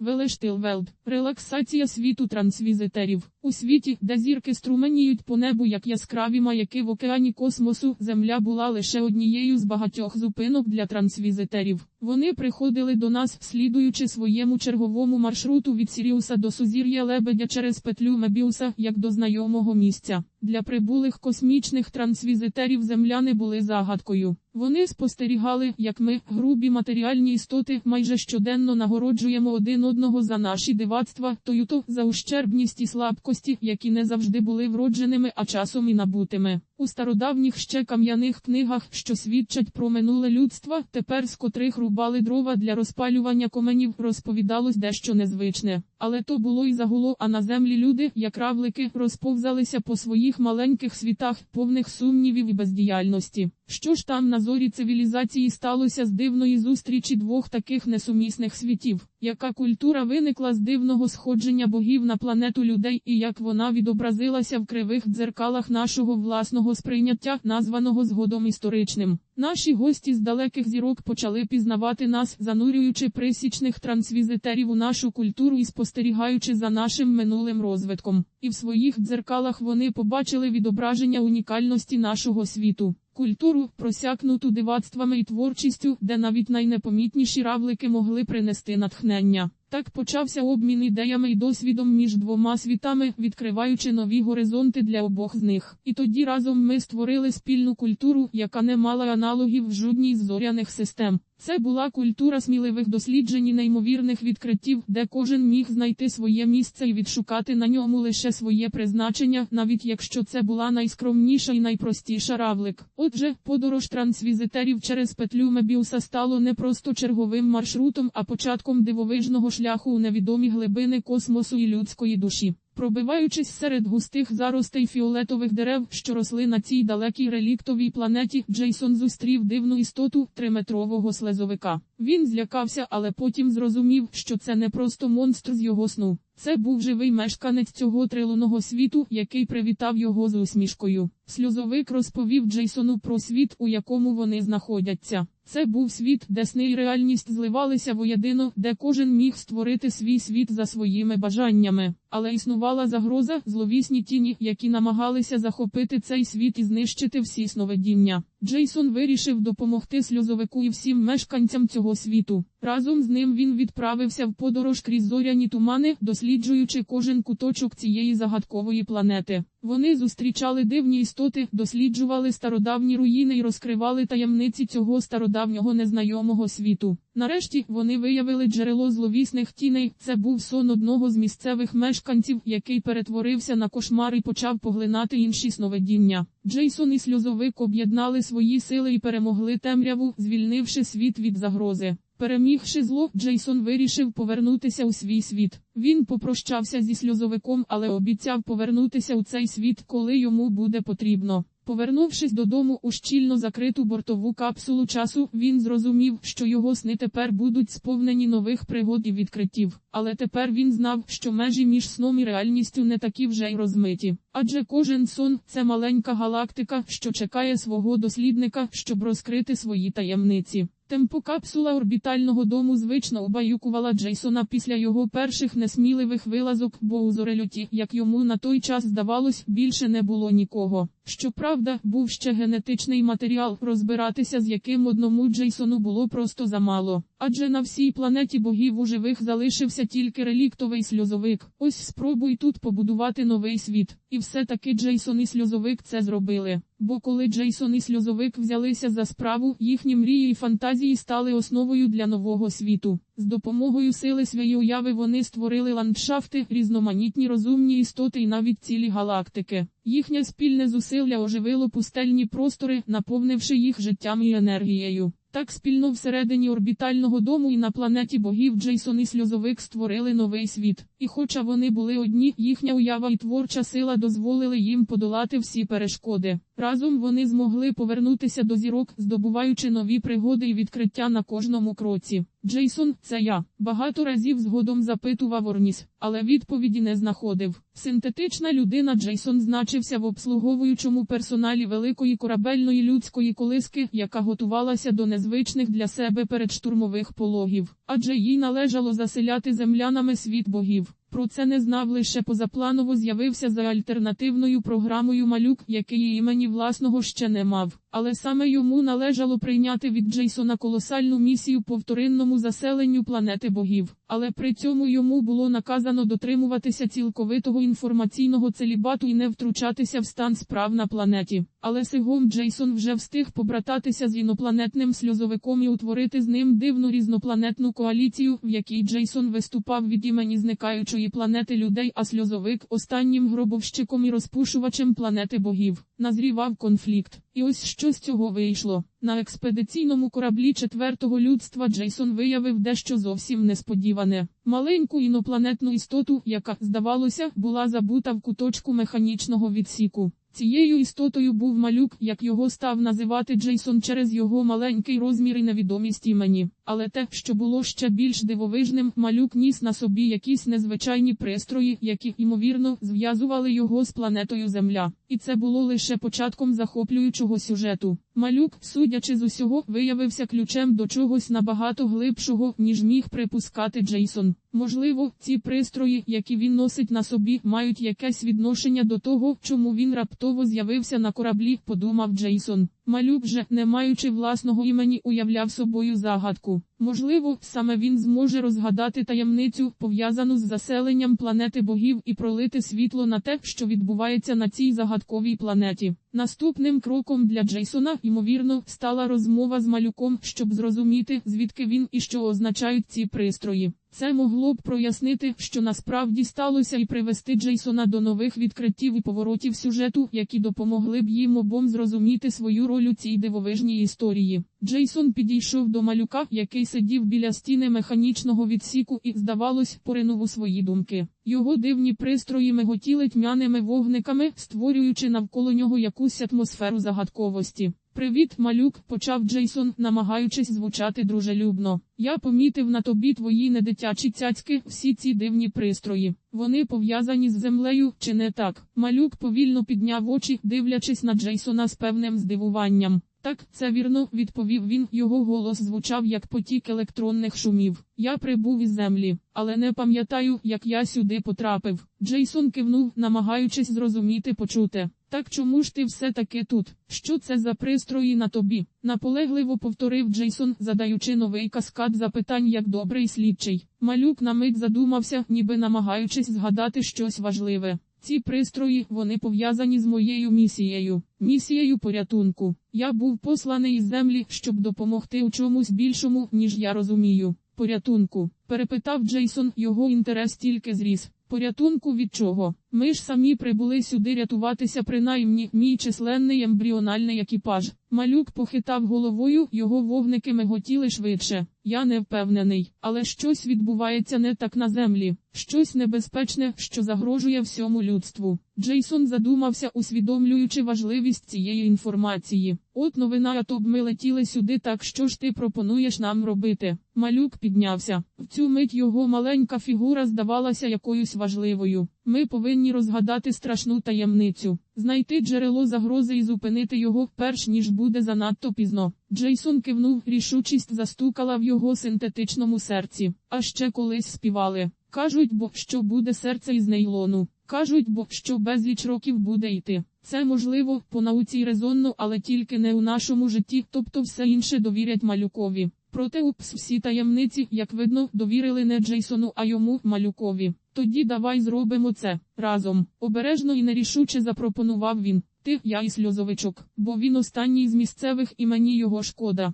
Велештилвелд. Релаксація світу трансвізитерів. У світі, де зірки струменіють по небу як яскраві маяки в океані космосу, Земля була лише однією з багатьох зупинок для трансвізитерів. Вони приходили до нас, слідуючи своєму черговому маршруту від Сіріуса до сузір'я Лебедя через петлю Мебіуса, як до знайомого місця. Для прибулих космічних трансвізитерів земляни були загадкою. Вони спостерігали, як ми, грубі матеріальні істоти, майже щоденно нагороджуємо один одного за наші дивацтва, тою-то за ущербність і слабкості, які не завжди були вродженими, а часом і набутими. У стародавніх ще кам'яних книгах, що свідчать про минуле людство, тепер з котрих рубали дрова для розпалювання коменів, розповідалось дещо незвичне. Але то було і загуло, а на землі люди, як равлики, розповзалися по своїх маленьких світах, повних сумнівів і бездіяльності. Що ж там на зорі цивілізації сталося з дивної зустрічі двох таких несумісних світів? Яка культура виникла з дивного сходження богів на планету людей і як вона відобразилася в кривих дзеркалах нашого власного сприйняття, названого згодом історичним? Наші гості з далеких зірок почали пізнавати нас, занурюючи присічних трансвізитерів у нашу культуру і спостерігаючи за нашим минулим розвитком. І в своїх дзеркалах вони побачили відображення унікальності нашого світу. Культуру, просякнуту дивацтвами і творчістю, де навіть найнепомітніші равлики могли принести натхнення. Так почався обмін ідеями і досвідом між двома світами, відкриваючи нові горизонти для обох з них. І тоді разом ми створили спільну культуру, яка не мала аналогів в жодній з зоряних систем. Це була культура сміливих досліджень і неймовірних відкриттів, де кожен міг знайти своє місце і відшукати на ньому лише своє призначення, навіть якщо це була найскромніша і найпростіша равлик. Отже, подорож трансвізитерів через петлю Мебіуса стало не просто черговим маршрутом, а початком дивовижного шляху у невідомі глибини космосу і людської душі. Пробиваючись серед густих заростей фіолетових дерев, що росли на цій далекій реліктовій планеті, Джейсон зустрів дивну істоту триметрового слезовика. Він злякався, але потім зрозумів, що це не просто монстр з його сну. Це був живий мешканець цього трилуного світу, який привітав його з усмішкою. Сльозовик розповів Джейсону про світ, у якому вони знаходяться. Це був світ, де сни і реальність зливалися воєдино, де кожен міг створити свій світ за своїми бажаннями. Але існувала загроза, зловісні тіні, які намагалися захопити цей світ і знищити всі сновидіння. Джейсон вирішив допомогти сльозовику і всім мешканцям цього світу. Разом з ним він відправився в подорож крізь зоряні тумани, досліджуючи кожен куточок цієї загадкової планети. Вони зустрічали дивні істоти, досліджували стародавні руїни і розкривали таємниці цього стародавнього незнайомого світу. Нарешті вони виявили джерело зловісних тіней. Це був сон одного з місцевих мешканців, який перетворився на кошмар і почав поглинати інші сновидіння. Джейсон і сльозовик об'єднали свої сили і перемогли темряву, звільнивши світ від загрози. Перемігши зло, Джейсон вирішив повернутися у свій світ. Він попрощався зі сльозовиком, але обіцяв повернутися у цей світ, коли йому буде потрібно. Повернувшись додому у щільно закриту бортову капсулу часу, він зрозумів, що його сни тепер будуть сповнені нових пригод і відкриттів. Але тепер він знав, що межі між сном і реальністю не такі вже й розмиті. Адже кожен сон це маленька галактика, що чекає свого дослідника, щоб розкрити свої таємниці. Темпокапсула орбітального дому звично обаюкувала Джейсона після його перших несміливих вилазок, бо у зорелюті, як йому на той час здавалось, більше не було нікого. Щоправда, був ще генетичний матеріал, розбиратися з яким одному Джейсону було просто замало. Адже на всій планеті богів у живих залишився тільки реліктовий сльозовик. Ось спробуй тут побудувати новий світ. І все-таки Джейсон і сльозовик це зробили. Бо коли Джейсон і сльозовик взялися за справу, їхні мрії і фантазії стали основою для нового світу. З допомогою сили своєї уяви вони створили ландшафти, різноманітні розумні істоти і навіть цілі галактики. Їхнє спільне зусилля оживило пустельні простори, наповнивши їх життям і енергією. Так спільно всередині орбітального дому і на планеті богів Джейсон і сльозовик створили новий світ. І хоча вони були одні, їхня уява і творча сила дозволили їм подолати всі перешкоди. Разом вони змогли повернутися до зірок, здобуваючи нові пригоди і відкриття на кожному кроці. Джейсон, це я. Багато разів згодом запитував Орніс, але відповіді не знаходив. Синтетична людина Джейсон значився в обслуговуючому персоналі великої корабельної людської колиски, яка готувалася до незвичних для себе передштурмових пологів, адже їй належало заселяти землянами світ богів. Про це не знав лише позапланово з'явився за альтернативною програмою малюк, який імені власного ще не мав. Але саме йому належало прийняти від Джейсона колосальну місію по вторинному заселенню планети богів. Але при цьому йому було наказано дотримуватися цілковитого інформаційного целібату і не втручатися в стан справ на планеті. Але сигом Джейсон вже встиг побрататися з інопланетним сльозовиком і утворити з ним дивну різнопланетну коаліцію, в якій Джейсон виступав від імені зникаючої планети людей, а сльозовик останнім гробовщиком і розпушувачем планети богів. Назрівав конфлікт. І ось що з цього вийшло. На експедиційному кораблі четвертого людства Джейсон виявив дещо зовсім несподіване. Маленьку інопланетну істоту, яка, здавалося, була забута в куточку механічного відсіку. Цією істотою був малюк, як його став називати Джейсон через його маленький розмір і невідомість імені. Але те, що було ще більш дивовижним, малюк ніс на собі якісь незвичайні пристрої, які, ймовірно, зв'язували його з планетою Земля. І це було лише початком захоплюючого сюжету. Малюк, судячи з усього, виявився ключем до чогось набагато глибшого, ніж міг припускати Джейсон. Можливо, ці пристрої, які він носить на собі, мають якесь відношення до того, чому він раптово з'явився на кораблі, подумав Джейсон. Малюк же, не маючи власного імені, уявляв собою загадку. Можливо, саме він зможе розгадати таємницю, пов'язану з заселенням планети богів, і пролити світло на те, що відбувається на цій загадковій планеті. Наступним кроком для Джейсона, ймовірно, стала розмова з малюком, щоб зрозуміти, звідки він і що означають ці пристрої. Це могло б прояснити, що насправді сталося, і привести Джейсона до нових відкриттів і поворотів сюжету, які допомогли б їм обом зрозуміти свою роль у цій дивовижній історії. Джейсон підійшов до малюка, який сидів біля стіни механічного відсіку, і, здавалось, поринув у свої думки. Його дивні пристрої миготіли тьмяними вогниками, створюючи навколо нього якусь атмосферу загадковості. Привіт, малюк, почав Джейсон, намагаючись звучати дружелюбно. Я помітив на тобі твої недитячі цяцьки, всі ці дивні пристрої. Вони пов'язані з землею, чи не так? Малюк повільно підняв очі, дивлячись на Джейсона з певним здивуванням. Так, це вірно, відповів він. Його голос звучав як потік електронних шумів. Я прибув із землі, але не пам'ятаю, як я сюди потрапив. Джейсон кивнув, намагаючись зрозуміти почуте. Так чому ж ти все таки тут? Що це за пристрої на тобі? Наполегливо повторив Джейсон, задаючи новий каскад запитань як добрий слідчий. Малюк на мить задумався, ніби намагаючись згадати щось важливе. Ці пристрої вони пов'язані з моєю місією, місією порятунку. Я був посланий із землі, щоб допомогти у чомусь більшому, ніж я розумію. Порятунку, перепитав Джейсон, його інтерес тільки зріс. Порятунку від чого? Ми ж самі прибули сюди рятуватися, принаймні, мій численний ембріональний екіпаж. Малюк похитав головою, його вогники миготіли швидше. Я не впевнений, але щось відбувається не так на землі, щось небезпечне, що загрожує всьому людству. Джейсон задумався, усвідомлюючи важливість цієї інформації. От новина, а то б ми летіли сюди, так що ж ти пропонуєш нам робити? Малюк піднявся. В цю мить його маленька фігура здавалася якоюсь важливою. Ми повинні розгадати страшну таємницю, знайти джерело загрози і зупинити його, перш ніж буде занадто пізно. Джейсон кивнув, рішучість застукала в його синтетичному серці. А ще колись співали. Кажуть, бо що буде серце із нейлону. Кажуть, бо що безліч років буде йти. Це можливо, по науці й резонно, але тільки не у нашому житті, тобто все інше довірять малюкові. Проте упс всі таємниці, як видно, довірили не Джейсону, а йому, малюкові. Тоді давай зробимо це разом. Обережно і нерішуче запропонував він. Ти, я і сльозовичок, бо він останній з місцевих і мені його шкода.